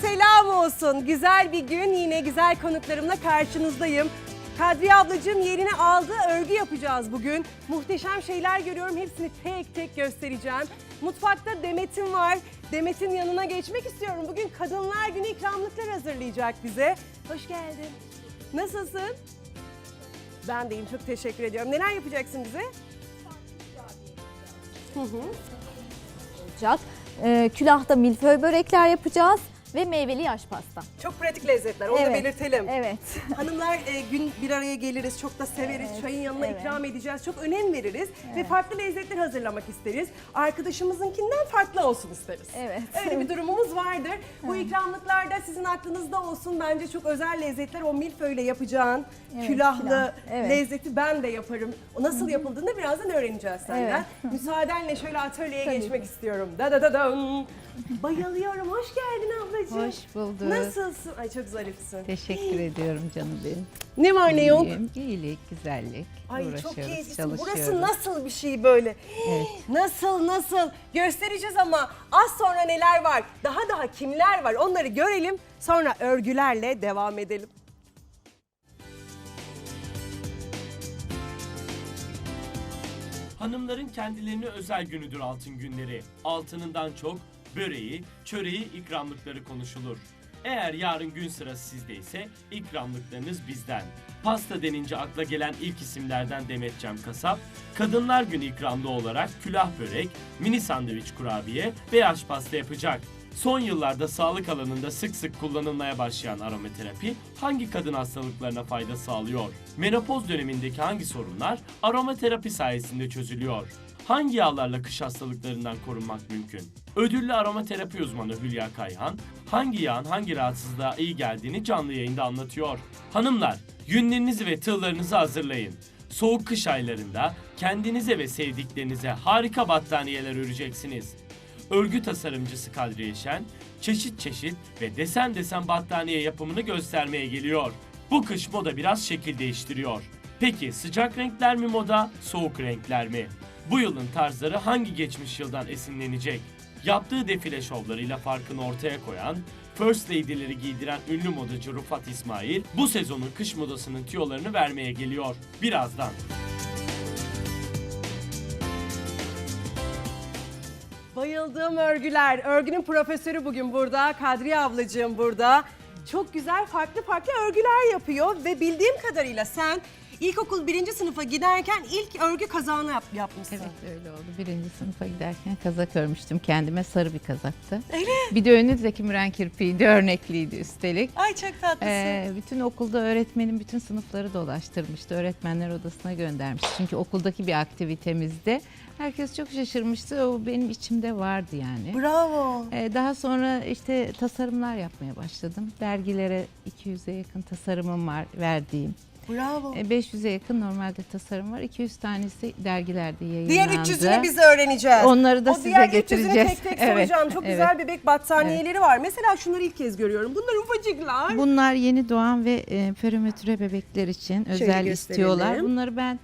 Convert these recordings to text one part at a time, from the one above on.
selam olsun. Güzel bir gün yine güzel konuklarımla karşınızdayım. Kadriye ablacığım yerini aldı. Örgü yapacağız bugün. Muhteşem şeyler görüyorum. Hepsini tek tek göstereceğim. Mutfakta Demet'im var. Demet'in yanına geçmek istiyorum. Bugün Kadınlar Günü ikramlıklar hazırlayacak bize. Hoş geldin. Nasılsın? Ben deyim. Çok teşekkür ediyorum. Neler yapacaksın bize? Hı hı. olacak. Ee, külahta milföy börekler yapacağız ve meyveli yaş pasta. Çok pratik lezzetler. Onu da Evet, belirtelim. Evet. Hanımlar e, gün bir araya geliriz, çok da severiz. Evet, Çayın yanına evet. ikram edeceğiz. Çok önem veririz ve farklı lezzetler hazırlamak isteriz. Arkadaşımızınkinden farklı olsun isteriz. Evet. Öyle bir durumumuz vardır. Bu ikramlıklarda sizin aklınızda olsun. Bence çok özel lezzetler. O milföyle yapacağın Evet, külahlı külah, evet. lezzeti ben de yaparım. O nasıl yapıldığını birazdan öğreneceğiz senden. Müsaadenle şöyle atölyeye geçmek istiyorum. Da da da dam. Bayılıyorum. Hoş geldin ablacığım. Hoş bulduk. Nasılsın? Ay çok zarifsin. Teşekkür ediyorum canım benim. Ne var ne yok? İyiyim. İyilik, güzellik. Ay çok Uğraşıyoruz, keyiflisin. çalışıyoruz. Burası nasıl bir şey böyle? Evet. Nasıl nasıl? Göstereceğiz ama az sonra neler var? Daha daha kimler var? Onları görelim. Sonra örgülerle devam edelim. Hanımların kendilerine özel günüdür altın günleri. Altınından çok böreği, çöreği, ikramlıkları konuşulur. Eğer yarın gün sırası sizde ise ikramlıklarınız bizden. Pasta denince akla gelen ilk isimlerden Demet Cem Kasap, Kadınlar Günü ikramlı olarak külah börek, mini sandviç kurabiye ve yaş pasta yapacak. Son yıllarda sağlık alanında sık sık kullanılmaya başlayan aromaterapi hangi kadın hastalıklarına fayda sağlıyor? Menopoz dönemindeki hangi sorunlar aromaterapi sayesinde çözülüyor? Hangi yağlarla kış hastalıklarından korunmak mümkün? Ödüllü aromaterapi uzmanı Hülya Kayhan, hangi yağın hangi rahatsızlığa iyi geldiğini canlı yayında anlatıyor. Hanımlar, yünlerinizi ve tığlarınızı hazırlayın. Soğuk kış aylarında kendinize ve sevdiklerinize harika battaniyeler öreceksiniz. Örgü tasarımcısı Kadriye Şen, çeşit çeşit ve desen desen battaniye yapımını göstermeye geliyor. Bu kış moda biraz şekil değiştiriyor. Peki sıcak renkler mi moda, soğuk renkler mi? Bu yılın tarzları hangi geçmiş yıldan esinlenecek? Yaptığı defile şovlarıyla farkını ortaya koyan, First Lady'leri giydiren ünlü modacı Rufat İsmail, bu sezonun kış modasının tüyolarını vermeye geliyor. Birazdan. Bayıldığım örgüler. Örgünün profesörü bugün burada. Kadriye ablacığım burada. Çok güzel farklı farklı örgüler yapıyor ve bildiğim kadarıyla sen ilkokul birinci sınıfa giderken ilk örgü kazağını yap- yapmışsın. Evet öyle oldu. Birinci sınıfa giderken kazak örmüştüm kendime. Sarı bir kazaktı. Öyle. Bir de önü Zeki Müren kirpiğiydi, örnekliydi üstelik. Ay çok tatlısın. Ee, bütün okulda öğretmenim bütün sınıfları dolaştırmıştı. Öğretmenler odasına göndermişti. Çünkü okuldaki bir aktivitemizde herkes çok şaşırmıştı. O benim içimde vardı yani. Bravo. Ee, Daha sonra işte tasarımlar yapmaya başladım. Dergilere 200'e yakın tasarımım var verdiğim. Bravo. E, 500'e yakın normalde tasarım var. 200 tanesi dergilerde yayınlandı. Diğer 300'ünü biz öğreneceğiz. Onları da o size diğer 300'ünü getireceğiz. tek tek Evet, soracağım. Çok evet. güzel bebek battaniyeleri var. Mesela şunları ilk kez görüyorum. Bunlar ufacıklar. Bunlar yeni doğan ve e, perimetre bebekler için özel gösterelim. istiyorlar. Bunları ben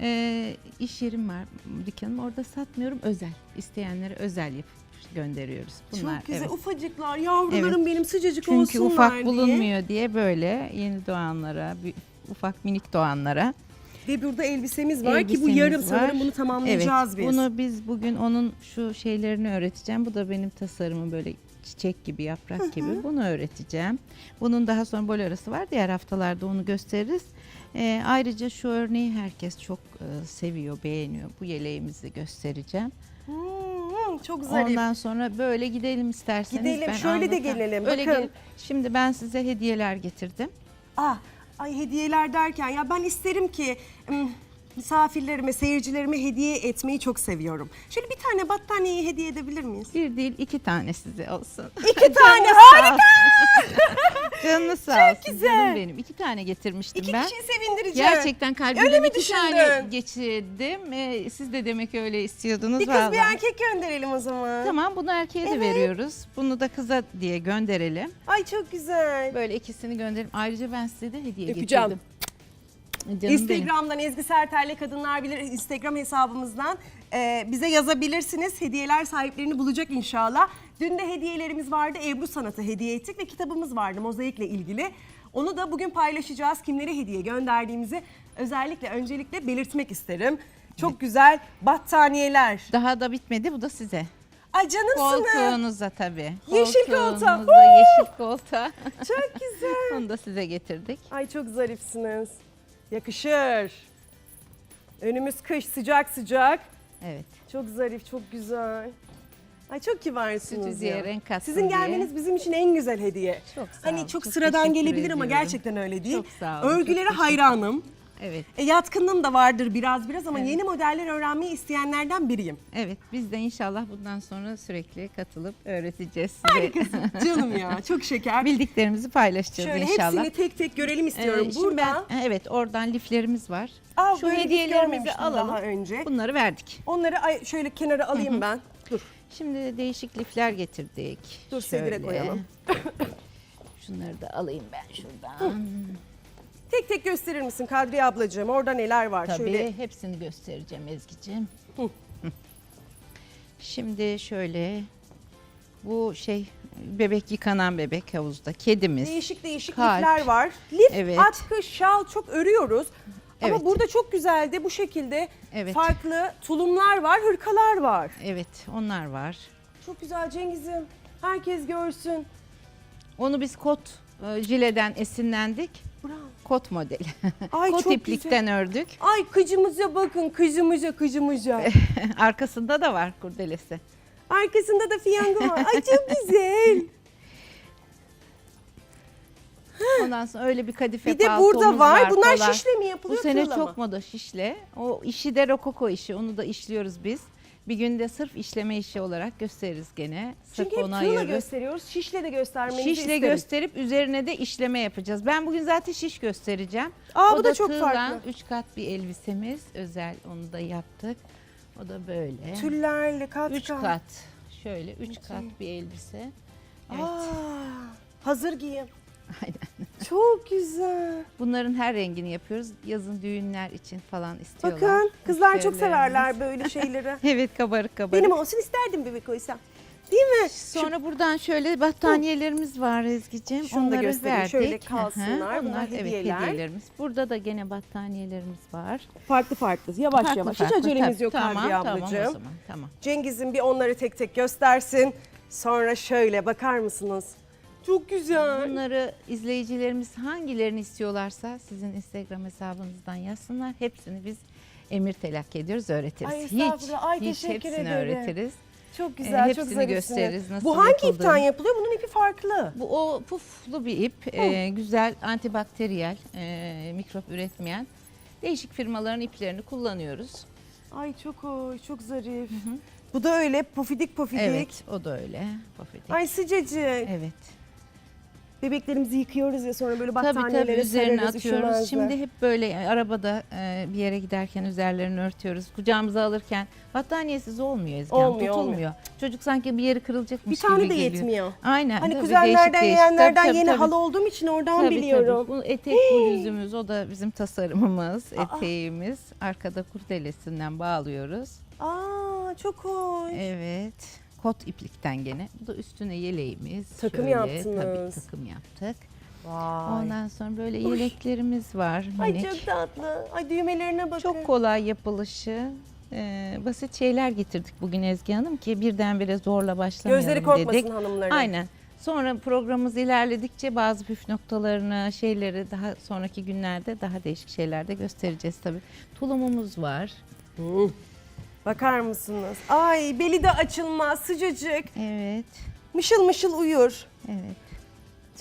e, iş yerim var, dükkanım orada satmıyorum özel. İsteyenlere özel yapıp gönderiyoruz. Bunlar, Çok güzel evet. ufacıklar yavrularım benim sıcacık Çünkü olsunlar ufak diye. bulunmuyor diye böyle yeni doğanlara, bir- ufak minik doğanlara Ve burada elbisemiz var ki bu Elbisemiz yarım var. sanırım bunu tamamlayacağız evet, biz. Bunu biz bugün onun şu şeylerini öğreteceğim. Bu da benim tasarımım böyle çiçek gibi, yaprak gibi. Bunu öğreteceğim. Bunun daha sonra bol arası var. Diğer haftalarda onu gösteririz. Ee, ayrıca şu örneği herkes çok e, seviyor, beğeniyor. Bu yeleğimizi göstereceğim. Hmm, çok zarif. Ondan sonra böyle gidelim isterseniz. Gidelim, şöyle de anlatayım. gelelim, Öyle bakın. Şimdi ben size hediyeler getirdim. Ah, ay hediyeler derken ya ben isterim ki ım, misafirlerime, seyircilerime hediye etmeyi çok seviyorum. Şöyle bir tane battaniyeyi hediye edebilir miyiz? Bir değil iki tane size olsun. İki tane harika. Canını sağ olsun güzel. canım benim. İki tane getirmiştim İki ben. kişiyi sevindireceğim. Gerçekten Öyle kalbimden mi iki tane düşündün? geçirdim. Ee, siz de demek öyle istiyordunuz. Bir kız vallahi. bir erkek gönderelim o zaman. Tamam bunu erkeğe de Evet. veriyoruz. Bunu da kıza diye gönderelim. Ay çok güzel. Böyle ikisini gönderelim. Ayrıca ben size de hediye Öpeceğim. getirdim. Canım benim. Instagram'dan Ezgi Sertel'le Kadınlar Bilir Instagram hesabımızdan e, bize yazabilirsiniz. Hediyeler sahiplerini bulacak inşallah. Dün de hediyelerimiz vardı. Ebru Sanatı hediye ettik ve kitabımız vardı mozaikle ilgili. Onu da bugün paylaşacağız. Kimlere hediye gönderdiğimizi özellikle öncelikle belirtmek isterim. Çok güzel battaniyeler. Daha da bitmedi bu da size. Ay canımsınız. Koltuğunuza tabii. Yeşil koltuğa. Koltuğunuza, yeşil koltuğa. Çok güzel. Onu da size getirdik. Ay çok zarifsiniz. Yakışır. Önümüz kış sıcak sıcak. Evet. Çok zarif, çok güzel. Ay çok kibarsınız Stüdyoya ya. renk Sizin diye. gelmeniz bizim için en güzel hediye. Çok sağ Hani olun, çok, çok sıradan teşekkür gelebilir ama ediyorum. gerçekten öyle değil. Çok sağ olun, çok Örgülere teşekkür- hayranım. Evet. E, yatkınlığım da vardır biraz biraz ama yeni modeller öğrenmeyi isteyenlerden biriyim. Evet. Biz de inşallah bundan sonra sürekli katılıp öğreteceğiz size. Canım ya çok şeker. Bildiklerimizi paylaşacağız Şöyle inşallah. hepsini tek tek görelim istiyorum. Ee, şimdi Burada ben evet oradan liflerimiz var. Aa, Şu böyle hediyelerimizi görmemiştim alalım. daha önce. Bunları verdik. onları ay- şöyle kenara alayım ben. Dur. Şimdi değişik lifler getirdik. Dur, sedire koyalım. Şunları da alayım ben şuradan. Tek tek gösterir misin Kadriye ablacığım? Orada neler var? Tabii Şöyle hepsini göstereceğim Ezgi'ciğim. Hı. Şimdi şöyle bu şey bebek yıkanan bebek havuzda kedimiz. değişik değişik Kalp. lifler var. Lif, Evet. atkı, şal çok örüyoruz. Ama Evet. burada çok güzel de bu şekilde Evet. farklı tulumlar var, hırkalar var. Evet onlar var. Çok güzel Cengiz'im. Herkes görsün. Onu biz kot e, jileden esinlendik. Bravo. Kot modeli. Ay kot çok iplikten ördük. Ay kıcımıza bakın, kıcımıza kıcımıza. Arkasında da var kurdelesi. Arkasında da fiyango var. Ay çok güzel. Ondan sonra öyle bir kadife Bir de paltomuz burada var. Bunlar polar. şişle mi Bu yapılıyor? sene tığla mı? çok moda şişle. O işi de rokoko işi. Onu da işliyoruz biz. Bir günde sırf işleme işi olarak gösteririz gene. Sırf Çünkü hep tığla ayırırız. gösteriyoruz. Şişle de göstermenizi Şişle isterim. gösterip üzerine de işleme yapacağız. Ben bugün zaten şiş göstereceğim. Aa, bu da çok farklı. 3 kat bir elbisemiz. Özel onu da yaptık. O da böyle. Tüllerle kat 3 kat. Şöyle 3 kat bir elbise. Evet. Aa, hazır giyim. Aynen. Çok güzel. Bunların her rengini yapıyoruz. Yazın düğünler için falan istiyorlar. Bakın kızlar çok severler böyle şeyleri. Evet kabarık kabarık. Benim olsun isterdim bebek oysam. Değil mi? Sonra buradan şöyle battaniyelerimiz var Ezgi'ciğim. Şunu da Onları göstereyim, verdik. şöyle Hı hı. kalsınlar. Bunlar evet hediyeler. hediyelerimiz. Burada da gene battaniyelerimiz var. Farklı farklı. Yavaş Farklı yavaş. farklı. Hiç acelemiz Tabii, yok tamam, Tamam ablacığım. o zaman tamam. Cengiz'in bir onları tek tek göstersin. Sonra şöyle bakar mısınız? Çok güzel. Bunları izleyicilerimiz hangilerini istiyorlarsa sizin Instagram hesabınızdan yazsınlar. Hepsini biz emir telak ediyoruz, öğretiriz. Ay, hiç, estağfurullah. Ay, hiç teşekkür hepsini ederim. öğretiriz. Çok Ee, güzel, çok hepsini zarifsiniz. gösteririz nasıl Bu hangi yapıldığını. ipten yapılıyor? Bunun ipi farklı. Bu o puflu bir ip, e, güzel antibakteriyel, e, mikrop üretmeyen değişik firmaların iplerini kullanıyoruz. Ay çok hoş, çok zarif. Bu da öyle pofidik pofidik. Evet, o da öyle. Pofidik. Ay sıcacık. Evet. Bebeklerimizi yıkıyoruz ya sonra böyle Tabii battaniyelere tabii üzerine sararız, atıyoruz. üşümezler. Şimdi hep böyle yani arabada e, bir yere giderken üzerlerini örtüyoruz. Kucağımıza alırken battaniyesiz olmuyor Ezgi Olmuyor, tutulmuyor. Çocuk sanki bir yeri kırılacakmış bir tane gibi de geliyor. yetmiyor. Aynen. Hani tabii, kuzenlerden değişik yeğenlerden Tabii, tabii, yeni tabii. halı olduğum için oradan Tabii, biliyorum. Tabii. Bu etek bluzumuz o da bizim tasarımımız, eteğimiz. Arkada kurdelesinden bağlıyoruz. Aa çok hoş. Evet. Kot iplikten gene. Bu da üstüne yeleğimiz. Takım Şöyle, yaptınız. Tabii takım yaptık. Vay. Ondan sonra böyle yeleklerimiz var. Ay minik. çok tatlı. Ay düğmelerine bakın. Çok kolay yapılışı. Ee, basit şeyler getirdik bugün Ezgi Hanım ki birdenbire zorla başlamayalım Gözleri korkmasın dedik. hanımların. Aynen. Sonra programımız ilerledikçe bazı püf noktalarını, şeyleri daha sonraki günlerde daha değişik şeylerde göstereceğiz tabii. Tulumumuz var. Hı. Bakar mısınız? Ay beli de açılmaz sıcacık. Evet. Mışıl mışıl uyur. Evet.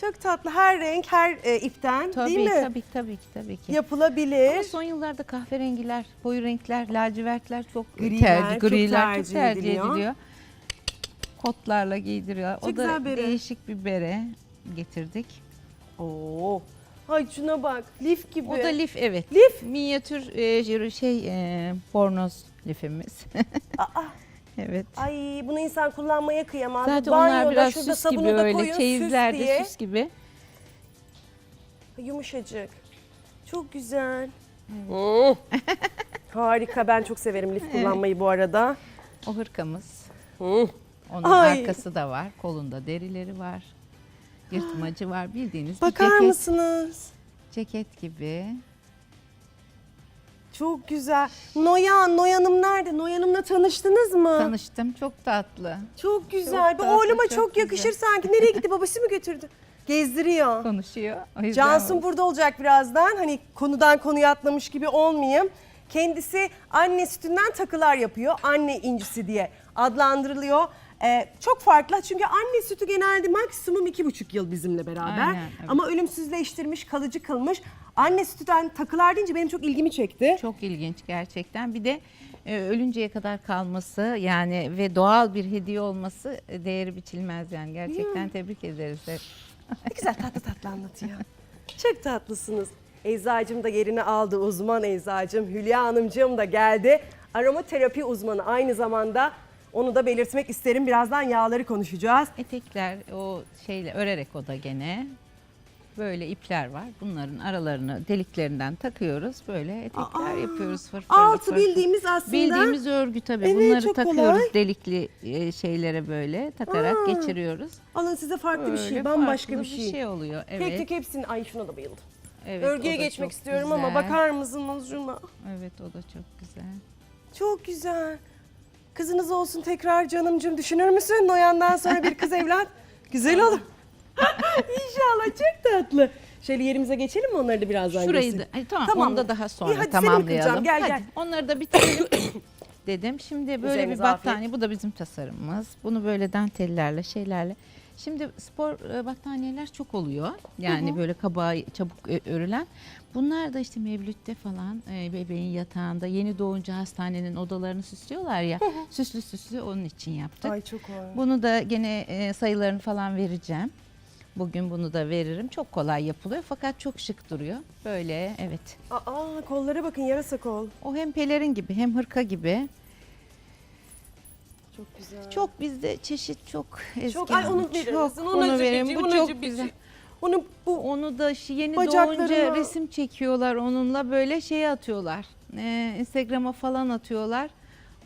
Çok tatlı her renk her e, ipten Tabii değil mi? tabii tabii ki tabii ki. Yapılabilir. Ama son yıllarda kahverengiler, koyu renkler, lacivertler çok Griler tercih, çok griler tercih çok tercih ediliyor. ediliyor. Kotlarla giydiriyor. Çok o da güzel bere. değişik bir bere getirdik. Oo. Ay şuna bak. Lif gibi. O da lif evet. Lif. Minyatür e, şey e, bornoz lifimiz. Aa, evet. ay bunu insan kullanmaya kıyamaz. Zaten Banyoda onlar biraz şurada süs gibi sabunu da öyle. koyun, süs Çeyizlerde diye. süs gibi. Yumuşacık. Çok güzel. Hmm. Harika ben çok severim lif kullanmayı bu arada. O hırkamız. Hmm. Onun Ay. arkası da var. Kolunda derileri var. Yırtmacı var. Bildiğiniz Bakar ceket, mısınız? ceket gibi. Çok güzel. Noyan, Noyan'ım nerede? Noyan'ımla tanıştınız mı? Tanıştım. Çok tatlı. Çok güzel. Çok Bu tatlı, oğluma çok, çok yakışır güzel. sanki. Nereye gitti? Babası mı götürdü? Gezdiriyor. Konuşuyor. O yüzden Cansun burada olacak birazdan. Hani konudan konuya atlamış gibi olmayayım. Kendisi anne sütünden takılar yapıyor. Anne incisi diye adlandırılıyor. Ee, çok farklı çünkü anne sütü genelde maksimum iki buçuk yıl bizimle beraber. Aynen, evet. Ama ölümsüzleştirmiş, kalıcı kılmış. Anne sütüden takılar deyince benim çok ilgimi çekti. Çok ilginç gerçekten. Bir de e, ölünceye kadar kalması yani ve doğal bir hediye olması e, değeri biçilmez yani. Gerçekten tebrik ederiz. hep. Ne güzel tatlı tatlı anlatıyor. Çok tatlısınız. Eczacım da yerini aldı uzman eczacım. Hülya Hanımcığım da geldi. Aromaterapi uzmanı aynı zamanda. Onu da belirtmek isterim. Birazdan yağları konuşacağız. Etekler o şeyle örerek o da gene. Böyle ipler var. Bunların aralarını deliklerinden takıyoruz. Böyle etekler Aa, yapıyoruz fırfırlı Altı fırfırlı. bildiğimiz aslında. Bildiğimiz örgü tabii. Evet, Bunları çok takıyoruz kolay. delikli e, şeylere böyle takarak Aa, geçiriyoruz. Alın size farklı bir şey, Böyle bambaşka farklı bir şey. oluyor. Evet. Tek tek hepsini, ay şuna da bayıldım. evet, Örgüye geçmek istiyorum ama güzel. bakar mısınız şuna? Evet o da çok güzel. Çok güzel. Kızınız olsun tekrar canımcım düşünür müsün? Noyan'dan sonra bir kız evlat. Güzel olur. İnşallah çok tatlı. Şöyle yerimize geçelim mi onları da birazdan Şurayı da, ay, tamam, Tamam. onu da daha sonra İyi, hadi seni mi tamamlayalım. kıracağım? Gel, hadi, gel. onları da bitirelim dedim. Şimdi böyle Üzerinize bir battaniye, bu da bizim tasarımımız. Bunu böyle dantellerle, şeylerle. Şimdi spor e, battaniyeler çok oluyor. Yani böyle kabağı çabuk ö- örülen. Bunlar da işte mevlütte falan e, bebeğin yatağında yeni doğunca hastanenin odalarını süslüyorlar ya. süslü süslü onun için yaptık. Ay çok hoş. Bunu da gene e, sayılarını falan vereceğim. Bugün bunu da veririm. Çok kolay yapılıyor fakat çok şık duruyor. Böyle evet. Aa kollara bakın yarasa kol. O hem pelerin gibi hem hırka gibi. Çok güzel. Çok bizde çeşit çok Ezgi çok ay onu verir misin? Onu verin. Bu çok güzel. Onu bu Onu da şi- yeni Bacaklarına- doğunca resim çekiyorlar onunla böyle şey atıyorlar. Ee, Instagram'a falan atıyorlar.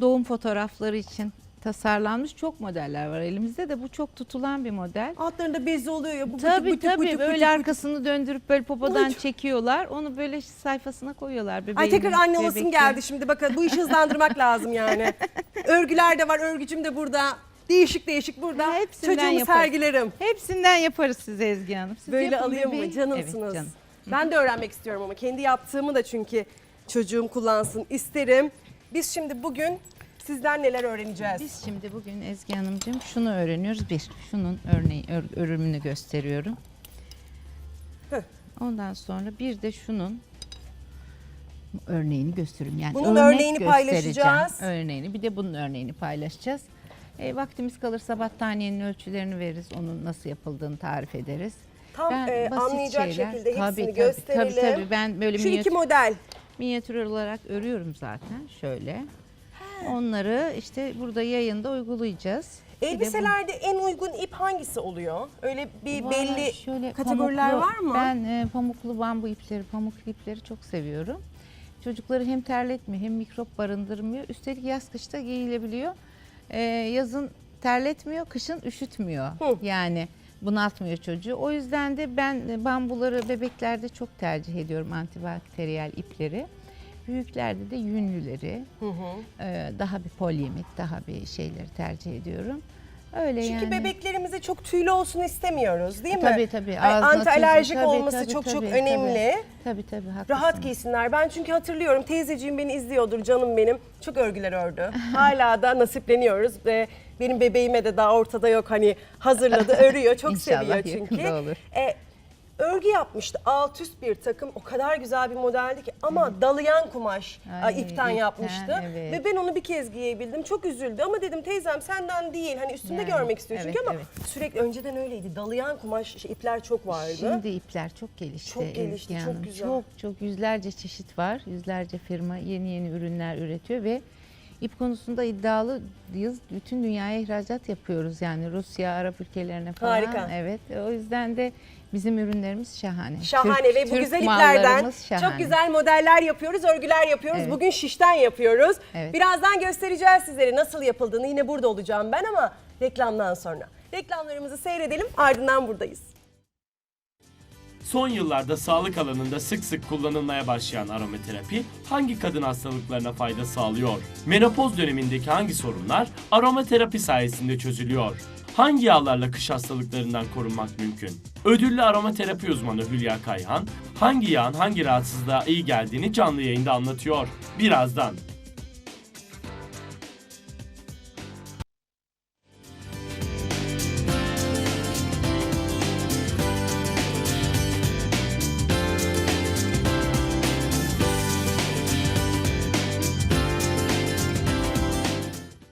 Doğum fotoğrafları için tasarlanmış çok modeller var elimizde de bu çok tutulan bir model. altlarında bezi oluyor ya. Bu butik, Tabii butik, tabii butik, böyle butik, butik. arkasını döndürüp böyle popodan Oy. çekiyorlar. Onu böyle sayfasına koyuyorlar. Ay bebeğin tekrar anne olasım geldi şimdi bakın bu işi hızlandırmak lazım yani. Örgüler de var örgücüm de burada. Değişik değişik burada. Ha, hepsinden Çocuğumu yaparız. sergilerim. Hepsinden yaparız size Ezgi Hanım. Siz Böyle alayım mı? Canımsınız. Evet, canım. Ben de öğrenmek istiyorum ama kendi yaptığımı da çünkü çocuğum kullansın isterim. Biz şimdi bugün sizden neler öğreneceğiz? Biz şimdi bugün Ezgi Hanımcığım şunu öğreniyoruz. Bir, şunun örneği, ör- örümünü gösteriyorum. Heh. Ondan sonra bir de şunun örneğini gösteriyorum. Yani Bunun örnek örneğini paylaşacağız. Örneğini bir de bunun örneğini paylaşacağız. E, vaktimiz kalırsa battaniyenin ölçülerini veririz. Onun nasıl yapıldığını tarif ederiz. Tam Ben e, anlayacak şeyler- şekilde Tabii, hepsini tabii, gösterelim. Tabii tabii ben böyle Şu iki minyatür, model. minyatür olarak örüyorum zaten şöyle. Onları işte burada yayında uygulayacağız. Elbiselerde en uygun ip hangisi oluyor? Öyle bir Var, belli şöyle kategoriler pamuklu- var mı? Ben e, pamuklu bambu ipleri, pamuklu ipleri çok seviyorum. Çocukları hem terletmiyor hem mikrop barındırmıyor. Üstelik yaz kışta giyilebiliyor. E, yazın terletmiyor, kışın üşütmüyor. Hı. Yani bunaltmıyor çocuğu. O yüzden de ben e, bambuları bebeklerde çok tercih ediyorum antibakteriyel ipleri. Büyüklerde de yünlüleri, Hı hı. e, daha bir polyemik, daha bir şeyleri tercih ediyorum. Öyle Çünkü yani. bebeklerimize çok tüylü olsun istemiyoruz değil mi? Tabii tabii. Ay, Ağzına anti alerjik tüy- tabii, olması tabii, çok çok tabii, önemli. Tabii tabii haklısın. Rahat giysinler. Ben çünkü hatırlıyorum teyzeciğim beni izliyordur canım benim. Çok örgüler ördü. Hala da nasipleniyoruz ve benim bebeğime de daha ortada yok hani hazırladı örüyor. Çok İnşallah seviyor çünkü. yakında olur. E, örgü yapmıştı. Alt üst bir takım. O kadar güzel bir modeldi ki ama dalayan kumaş Ay, ipten ipten, yapmıştı. evet. Ve ben onu bir kez giyebildim. Çok üzüldü ama dedim teyzem senden değil. Hani üstümde Yani, görmek istiyor çünkü evet, ama sürekli önceden öyleydi. Dalayan kumaş şey, ipler çok vardı. Şimdi ipler çok gelişti. Çok gelişti, Ezgi çok Hanım. güzel. Çok çok yüzlerce çeşit var. Yüzlerce firma yeni yeni ürünler üretiyor ve ip konusunda iddialıyız. Bütün dünyaya ihracat yapıyoruz yani Rusya, Arap ülkelerine falan. Harika. Evet. O yüzden de bizim ürünlerimiz şahane. Şahane Türk- ve bu Türk güzel iplerden şahane. çok güzel modeller yapıyoruz, örgüler yapıyoruz. Evet. Bugün şişten yapıyoruz. Evet. Birazdan göstereceğiz sizlere nasıl yapıldığını. Yine burada olacağım ben ama reklamdan sonra. Reklamlarımızı seyredelim ardından buradayız. Son yıllarda sağlık alanında sık sık kullanılmaya başlayan aromaterapi hangi kadın hastalıklarına fayda sağlıyor? Menopoz dönemindeki hangi sorunlar aromaterapi sayesinde çözülüyor? Hangi yağlarla kış hastalıklarından korunmak mümkün? Ödüllü aromaterapi uzmanı Hülya Kayhan, hangi yağın hangi rahatsızlığa iyi geldiğini canlı yayında anlatıyor. Birazdan